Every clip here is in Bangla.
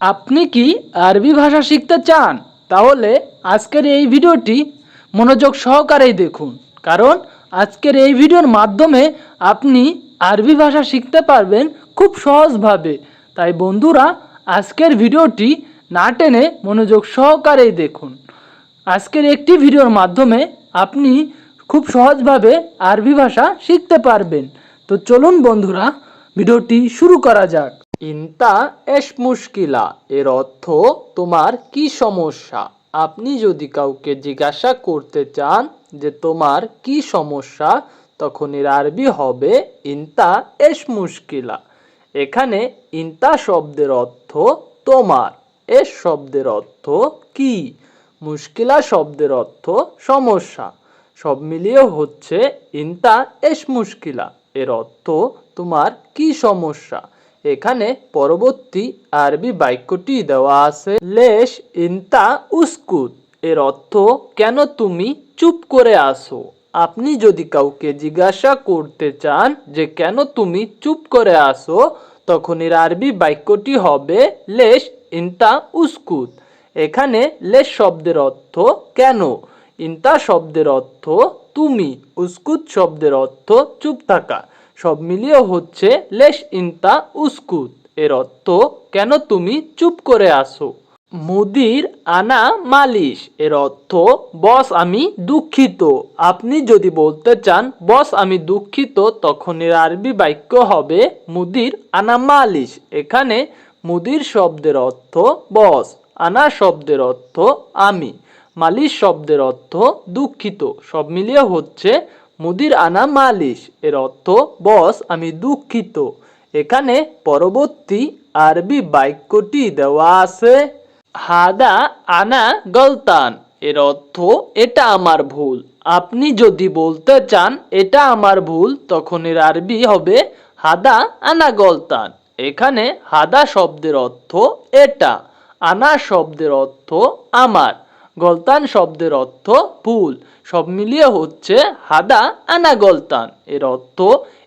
আপনি কি আরবি ভাষা শিখতে চান? তাহলে আজকের এই ভিডিওটি মনোযোগ সহকারেই দেখুন। কারণ আজকের এই ভিডিওর মাধ্যমে আপনি আরবি ভাষা শিখতে পারবেন খুব সহজভাবে। তাই বন্ধুরা, আজকের ভিডিওটি না টেনে মনোযোগ সহকারেই দেখুন। আজকের একটি ভিডিওর মাধ্যমে আপনি খুব সহজভাবে আরবি ভাষা শিখতে পারবেন। তো চলুন বন্ধুরা, ভিডিওটি শুরু করা যাক। ইনতা এস মুশকিলা। এর অর্থ, তোমার কি সমস্যা? আপনি যদি কাউকে জিজ্ঞাসা করতে চান যে তোমার কি সমস্যা, তখন এর আরবি হবে ইনতা এস মুশকিলা। এখানে ইনতা শব্দের অর্থ তোমার এস শব্দের অর্থ কি? মুশকিলা শব্দের অর্থ সমস্যা। সব মিলিয়ে হচ্ছে ইনতা এস মুশকিলা। এর অর্থ তোমার কি সমস্যা? এখানে পরবর্তী আরবি বাক্যটি দেওয়া আছে, লেশ ইনতা উস্কুত। এর অর্থ, কেন তুমি চুপ করে আসো আপনি যদি কাউকে জিজ্ঞাসা করতে চান যে, কেন তুমি চুপ করে আসো তখন এর আরবি বাক্যটি হবে, লেশ ইনতা উস্কুত। এখানে লেশ শব্দের অর্থ, কেন? ইনতা শব্দের অর্থ, তুমি। উস্কুত শব্দের অর্থ, চুপ থাকা। সব মিলিয়ে হচ্ছে লেশ ইনতা উস্কুত। এর অর্থ, কেন তুমি চুপ করে আসো মুদির আনা মালিশ। এর অর্থ, বস আমি দুঃখিত। আপনি যদি বলতে চান, বস আমি দুঃখিত, তখন এর আরবি বাক্য হবে মুদির আনা মালিশ। এখানে মুদির শব্দের অর্থ, বস, আনা শব্দের অর্থ আমি। মালিশ শব্দের অর্থ দুঃখিত। সব মিলিয়ে হচ্ছে মুদির আনা মালিশ। এর অর্থ, বস, আমি দুঃখিত। এখানে পরবর্তী আরবি বাক্যটি দেওয়া আছে, হাদা আনা গলতান। এর অর্থ, এটা আমার ভুল। আপনি যদি বলতে চান, এটা আমার ভুল তখন এর আরবি হবে, হাদা আনা গলতান। এখানে হাদা শব্দের অর্থ, এটা। আনা শব্দের অর্থ, আমার। গলতান শব্দের অর্থ ভুল সব মিলিয়ে হচ্ছে হাদা আনা গলতান। এর অর্থ,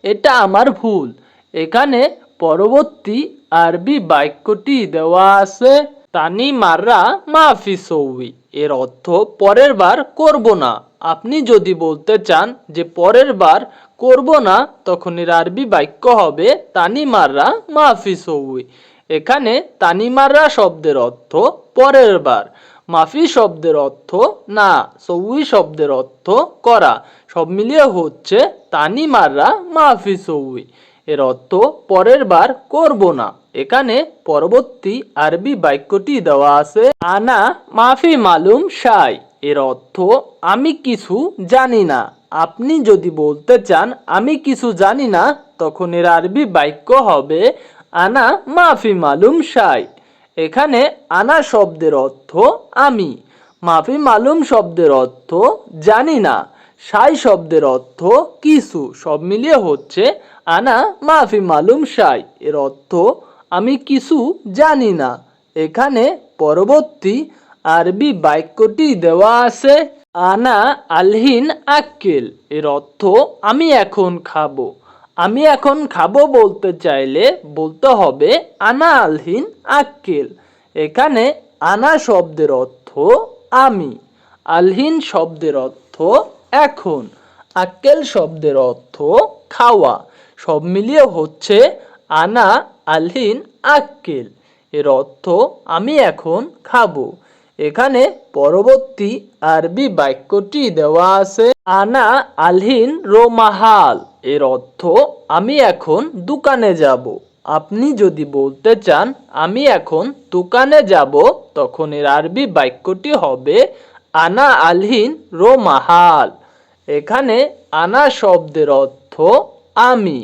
এটা আমার ভুল। এখানে পরবর্তী আরবি বাক্যটি দেওয়া আছে তানি মাররা মাফি সৌই এর অর্থ, পরের বার করব না। আপনি যদি বলতে চান যে, পরের বার করব না, তখন এর আরবি বাক্য হবে তানি মাররা মাফি সৌই এখানে তানিমাররা শব্দের অর্থ, পরের বার। মাফি শব্দের অর্থ না, সৌই শব্দের অর্থ করা। সব মিলিয়ে হচ্ছে তানিমাররা মাফি সৌই। এর অর্থ পরের বার করব না। এখানে পরবর্তী আরবি বাক্যটি দেওয়া আছে, আনা মাফি মালুম সাই এর অর্থ, আমি কিছু জানি না। আপনি যদি বলতে চান, আমি কিছু জানি না, তখন এর আরবি বাক্য হবে, আনা মাফি মালুম সাই এখানে আনা শব্দের অর্থ আমি, মাফি মালুম শব্দের অর্থ জানি না, সাই শব্দের অর্থ কিছু, সব মিলিয়ে হচ্ছে আনা, মাফি মালুম সাই, এর অর্থ আমি কিছু জানি না। এখানে পরবর্তী আরবি বাক্যটি দেওয়া আছে, আনা আলহিন আক্কেল, এর অর্থ আমি এখন খাব। আমি এখন খাব বলতে চাইলে বলতে হবে আনা আলহিন আক্কেল। এখানে আনা শব্দের অর্থ আমি, আলহিন শব্দের অর্থ এখন, আক্কেল শব্দের অর্থ খাওয়া। সব মিলিয়ে হচ্ছে আনা আলহিন আক্কেল। এর অর্থ আমি এখন খাব। এখানে পরবর্তী আরবি বাক্যটি দেওয়া আছে, আনা আলহিন রোমাহাল। এর অর্থ, আমি এখন দোকানে যাব। আপনি যদি বলতে চান, আমি এখন দোকানে যাব, তখন এর আরবি বাক্যটি হবে, আনা আলহিন রোমাহাল। এখানে আনা শব্দের অর্থ, আমি।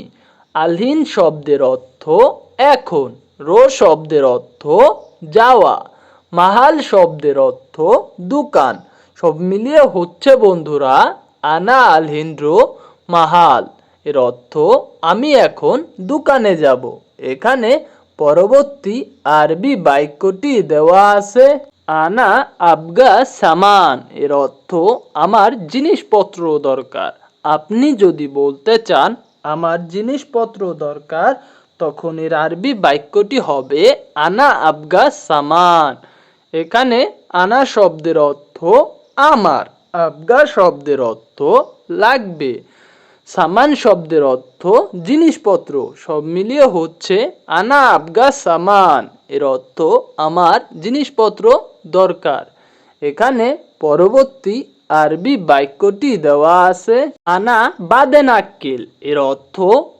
আলহিন শব্দের অর্থ, এখন। রো শব্দের অর্থ, যাওয়া। মাহাল শব্দের অর্থ, দোকান। সব মিলিয়ে হচ্ছে বন্ধুরা, আনা আল হিন্দ্র মাহাল এর অর্থ, আমি এখন দোকানে যাব। এখানে পরবর্তী আরবি বাক্যটি দেওয়া আছে, আনা আবগা সামান। এর অর্থ, আমার জিনিসপত্র দরকার। আপনি যদি বলতে চান, আমার জিনিসপত্র দরকার, তখন এর আরবি বাক্যটি হবে, আনা আবগা সামান। এখানে আনা শব্দের অর্থ, আমার। আবগা শব্দের অর্থ, লাগবে। সামান শব্দের অর্থ জিনিসপত্র। সব মিলিয়ে হচ্ছে আনা আবগা সামান। এর অর্থ আমার জিনিসপত্র দরকার। এখানে পরবর্তী আরবি বাক্যটি দেওয়া আছে, আনা বাদে আক্কেল এর অর্থ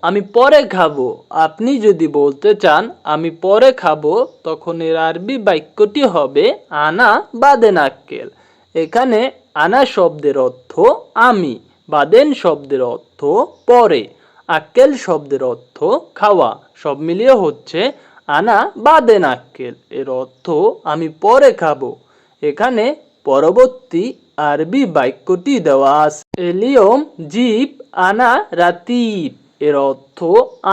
আমি পরে খাব। আপনি যদি বলতে চান, আমি পরে খাব, তখন এর আরবি বাক্যটি হবে আনা বাদে আক্কেল এখানে আনা শব্দের অর্থ আমি। বাদেন শব্দের অর্থ পরে, আক্কেল শব্দের অর্থ খাওয়া। সব মিলিয়ে হচ্ছে আনা বাদেন আক্কেল। এর অর্থ আমি পরে খাব। এখানে পরবর্তী আরবি বাক্যটি দেওয়া আছে। এলিয়ম জিপ আনা, রাতিব। এর অর্থ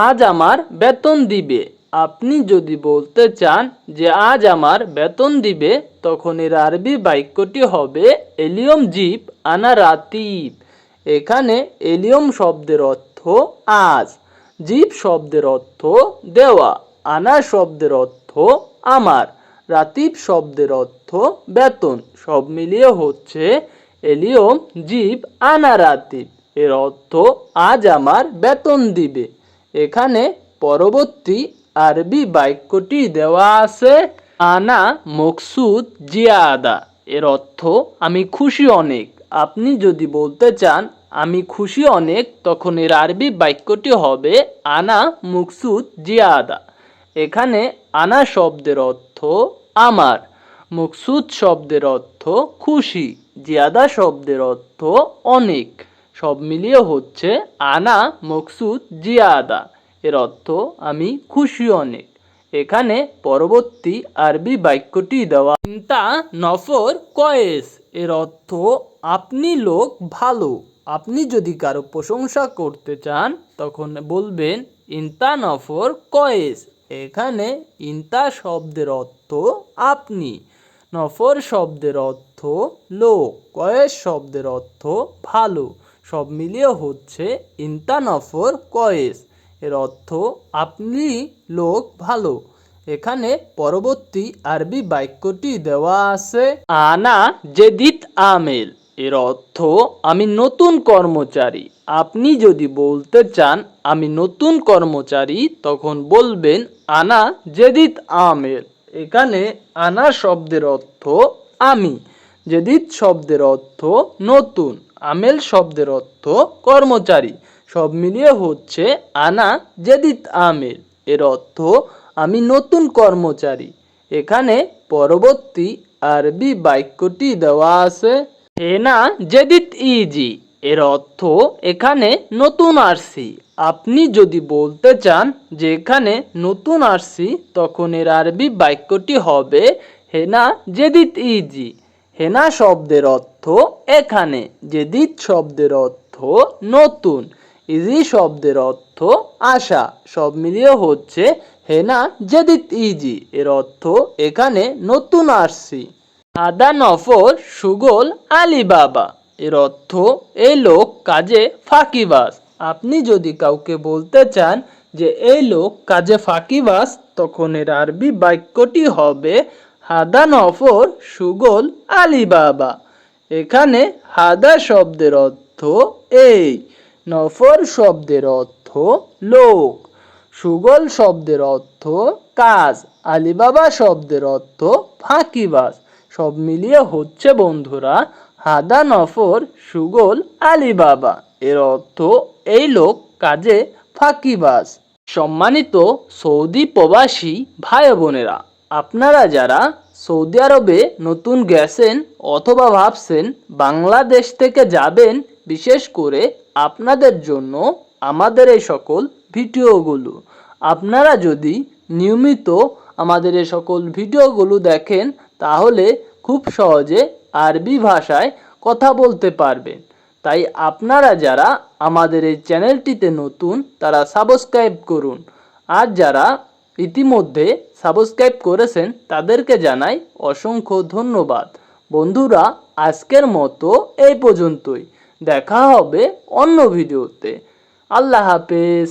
আজ আমার বেতন দিবে। আপনি যদি বলতে চান যে আজ আমার বেতন দিবে, তখন এর আরবি বাক্যটি হবে এলিয়ম জিপ আনা, রাতিব। এখানে এলিয়ম শব্দের অর্থ আজ, জীব শব্দের অর্থ দেওয়া আনা শব্দের অর্থ আমার, রাতিব শব্দের অর্থ বেতন, সব মিলিয়ে হচ্ছে এলিয়ম, জীব, আনা, রাতিব। এর অর্থ আজ আমার বেতন দিবে। এখানে পরবর্তী আরবি বাক্যটি দেওয়া আছে, আনা, মকসুদ, জিয়াদা। এর অর্থ, আমি খুশি অনেক। আপনি যদি বলতে চান, আমি খুশি অনেক তখন এর আরবি বাক্যটি হবে আনা মুকসুদ জিয়াদা এখানে আনা শব্দের অর্থ আমার মুকসুদ শব্দের অর্থ খুশি জিয়াদা শব্দের অর্থ অনেক সব মিলিয়ে হচ্ছে আনা মকসুদ জিয়াদা এর অর্থ আমি খুশি অনেক এখানে পরবর্তী আরবি বাক্যটি দেওয়া চিন্তা নফর কয়েস। এর অর্থ, আপনি লোক ভালো। আপনি যদি কারও প্রশংসা করতে চান, তখন বলবেন ইন্তা নফর কয়েস। এখানে ইন্তা শব্দের অর্থ, আপনি। নফর শব্দের অর্থ, লোক। কয়েস শব্দের অর্থ, ভালো। সব মিলিয়ে হচ্ছে ইন্তা নফর কয়েস। এর অর্থ আপনি লোক ভালো। এখানে পরবর্তী আরবি বাক্যটি দেওয়া আছে, আনা জেদিত আমেল। এর অর্থ, আমি নতুন কর্মচারী। আপনি যদি বলতে চান, আমি নতুন কর্মচারী, তখন বলবেন, আনা জেদিত আমেল। এখানে আনা শব্দের অর্থ, আমি। জেদিত শব্দের অর্থ, নতুন। আমেল শব্দের অর্থ, কর্মচারী। সব মিলিয়ে হচ্ছে আনা জেদিত আমেল এর অর্থ, আমি নতুন কর্মচারী। এখানে পরবর্তী আরবি বাক্যটি দেওয়া আছে হেনা জেদিত ইজি। এর অর্থ, এখানে নতুন আরসি। আপনি যদি বলতে চান যে এখানে নতুন আরসি, তখন এর আরবি বাক্যটি হবে হেনা জেদিত ইজি। হেনা শব্দের অর্থ, এখানে। জেদিত শব্দের অর্থ, নতুন। ইজি শব্দের অর্থ আশা। সব মিলিয়ে হচ্ছে হেনা জেদিত ইজি। এর অর্থ এখানে নতুন আসছি। আদা, নফর, সুগল আলী বাবা এর অর্থ এই লোক কাজে ফাঁকিবাস আপনি যদি কাউকে বলতে চান যে এই লোক কাজে ফাঁকিবাস তখন এর আরবি বাক্যটি হবে হাদা নফর, সুগল আলী বাবা এখানে হাদা শব্দের অর্থ এই। নফর শব্দের অর্থ লোক। সুগল শব্দের অর্থ কাজ। আলিবাবা শব্দের অর্থ ফাঁকিবাজ। সব মিলিয়ে হচ্ছে, বন্ধুরা, হাদা, নফর, সুগল, আলিবাবা। এর অর্থ এই লোক কাজে ফাঁকিবাজ। সম্মানিত সৌদি প্রবাসী ভাই বোনেরা আপনারা যারা সৌদি আরবে নতুন গেছেন অথবা ভাবছেন বাংলাদেশ থেকে যাবেন বিশেষ করে আপনাদের জন্য আমাদের এই সকল ভিডিওগুলো। আপনারা যদি নিয়মিত আমাদের এই সকল ভিডিওগুলো দেখেন, তাহলে খুব সহজে আরবি ভাষায় কথা বলতে পারবেন। তাই আপনারা যারা আমাদের এই চ্যানেলটিতে নতুন, তারা সাবস্ক্রাইব করুন। আর যারা ইতিমধ্যে সাবস্ক্রাইব করেছেন, তাদেরকে জানাই অসংখ্য ধন্যবাদ। বন্ধুরা, আজকের মতো এই পর্যন্তই। দেখা হবে অন্য ভিডিওতে। আল্লাহ হাফেজ।